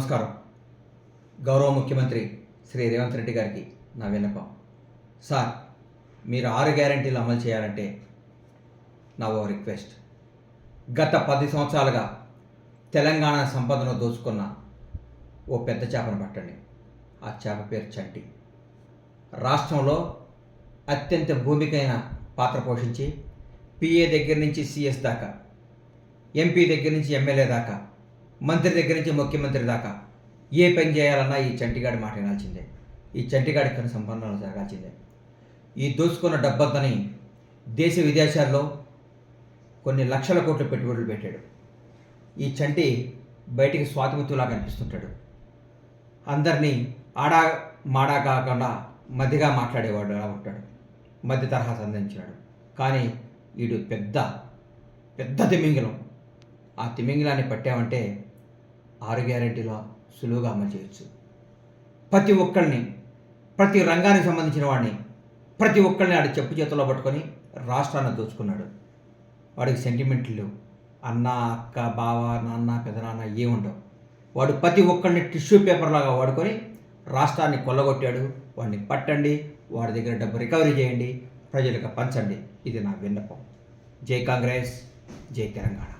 నమస్కారం. గౌరవ ముఖ్యమంత్రి శ్రీ రేవంత్ రెడ్డి గారికి నా విన్నపం. సార్ మీరు ఆరు గ్యారంటీలు అమలు చేయాలంటే నా ఓ రిక్వెస్ట్. గత పది సంవత్సరాలుగా తెలంగాణ సంపదను దోచుకున్న ఓ పెద్ద చేపను పట్టండి. ఆ చేప పేరు చంటి. రాష్ట్రంలో అత్యంత భూమికైన పాత్ర పోషించి పిఏ దగ్గర నుంచి సిఎస్ దాకా ఎంపీ దగ్గర నుంచి ఎమ్మెల్యే దాకా మంత్రి దగ్గర నుంచి ముఖ్యమంత్రి దాకా ఏ పని చేయాలన్నా ఈ చంటిగాడి మాట వినాల్సిందే. ఈ చంటిగాడి కను సంపన్నాలు జరగాల్సిందే. ఈ దోచుకున్న డబ్బంతని దేశ విదేశాల్లో కొన్ని లక్షల కోట్ల పెట్టుబడులు పెట్టాడు. ఈ చంటి బయటికి స్వాతిముత్తులా కనిపిస్తుంటాడు అందరినీ ఆడా మాడా కాకుండా మధ్యగా మాట్లాడేవాడు అలా ఉంటాడు. మధ్య తరహా సంధించాడు కానీ వీడు పెద్ద పెద్ద తిమింగలం. ఆ తిమింగలాన్ని పట్టామంటే ఆరు గ్యారెంటీలో సులువుగా అమలు చేయొచ్చు. ప్రతి ఒక్కరిని ప్రతి రంగానికి సంబంధించిన వాడిని ప్రతి ఒక్కరిని ఆడి చెప్పు చేతుల్లో పట్టుకొని రాష్ట్రాన్ని దోచుకున్నాడు. వాడికి సెంటిమెంట్లు అన్న అక్క బావ నాన్న పెదనాన్న ఏముండవు. వాడు ప్రతి ఒక్కరిని టిష్యూ పేపర్ లాగా వాడుకొని రాష్ట్రాన్ని కొల్లగొట్టాడు. వాడిని పట్టండి వాడి దగ్గర డబ్బు రికవరీ చేయండి ప్రజలకు పంచండి. ఇది నా విన్నపం. జై కాంగ్రెస్ జై తెలంగాణ.